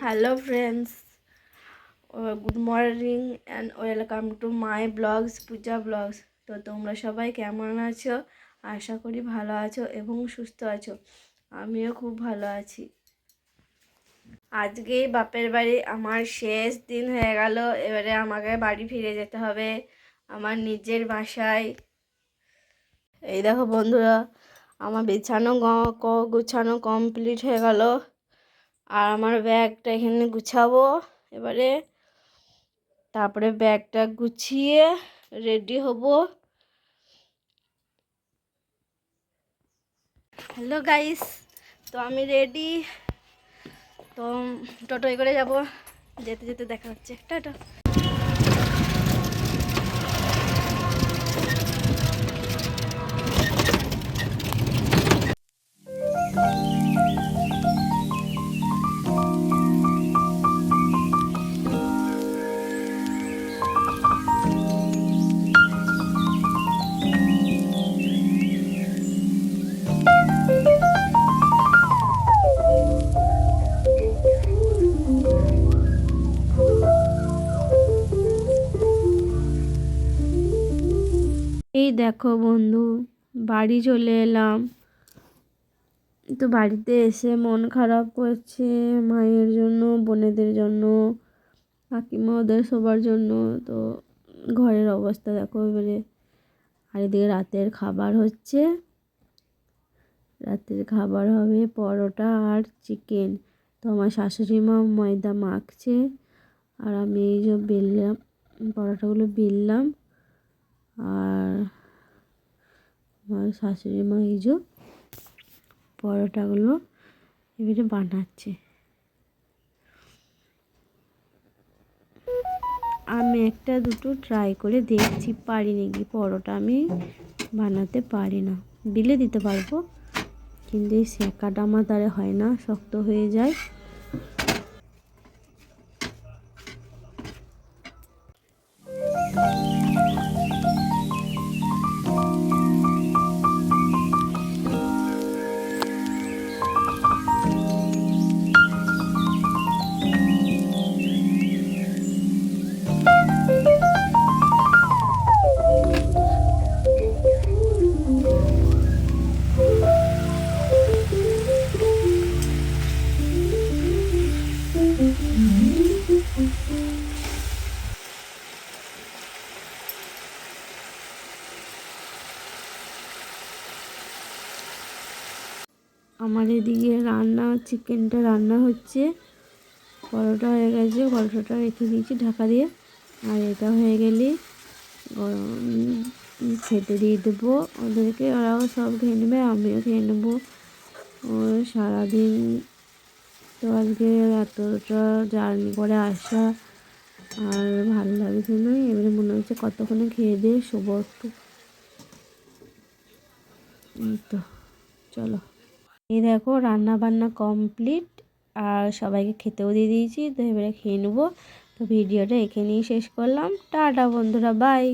Hello friends good morning and welcome to my blogs Puja blogs তো তোমরা সবাই কেমন আছো? আশা করি ভালো আছো এবং সুস্থ আছো। আমিও খুব ভালো আছি। আজকে বাপের বাড়ি আমার শেষ দিন হয়ে গেল। এবারে আমাকে বাড়ি ফিরে যেতে হবে আমার নিজের বাসায়। এই দেখো বন্ধুরা, আমার বিছানো গুছানো কমপ্লিট হয়ে গেল। আর আমার ব্যাগটা এখানে গুছাবো এবারে। তারপরে ব্যাগটা গুছিয়ে রেডি হব। হ্যালো গাইস তো আমি রেডি তো টোটোয় করে যাব। যেতে যেতে দেখা হচ্ছে। টাটা। এই দেখো বন্ধু, বাড়ি চলে এলাম। তো বাড়িতে এসে মন খারাপ করছে মায়ের জন্য, বোনেদের জন্য, কাকিমা ওদের সবার জন্য। তো ঘরের অবস্থা দেখো এবারে। আর এদিকে রাতের খাবার হচ্ছে। রাতের খাবার হবে পরোটা আর চিকেন। তো আমার শাশুড়ি মা ময়দা মাখছে। আর আমি এই যে বেললাম, পরোটাগুলো বেললাম। আর আমার শাশুড়ি মা এই যে পরোটাগুলো এবারে বানাচ্ছে। আমি একটা দুটো ট্রাই করে দেখছি পারি নাকি পরোটা আমি বানাতে পারি না। বিলে দিতে পারব, কিন্তু এই সেঁকাটা আমার দ্বারা হয় না, শক্ত হয়ে যায়। আমার এদিকে রান্না, চিকেনটা রান্না হচ্ছে। পরোটা হয়ে গেছে, পরোটাটা রেখে দিয়েছি ঢাকা দিয়ে। আর এটা হয়ে গেলে খেতে দিয়ে দেবো। ওদেরকে ওরাও সব খেয়ে নেবে, আমিও খেয়ে নেব। ও সারাদিন তো আজকে এতটা জার্নি করে আসা আর ভালো লাগছে না। এবারে মনে হচ্ছে কতক্ষণে খেয়ে দিয়ে শোবো একটু। তো, চলো। এই দেখো রান্না বান্না কমপ্লিট আর সবাইকে খেতেও দিয়ে দিয়েছি, তো এবারে খেয়ে নেব। তো ভিডিওটা এখানেই শেষ করলাম। টাটা বন্ধুরা বাই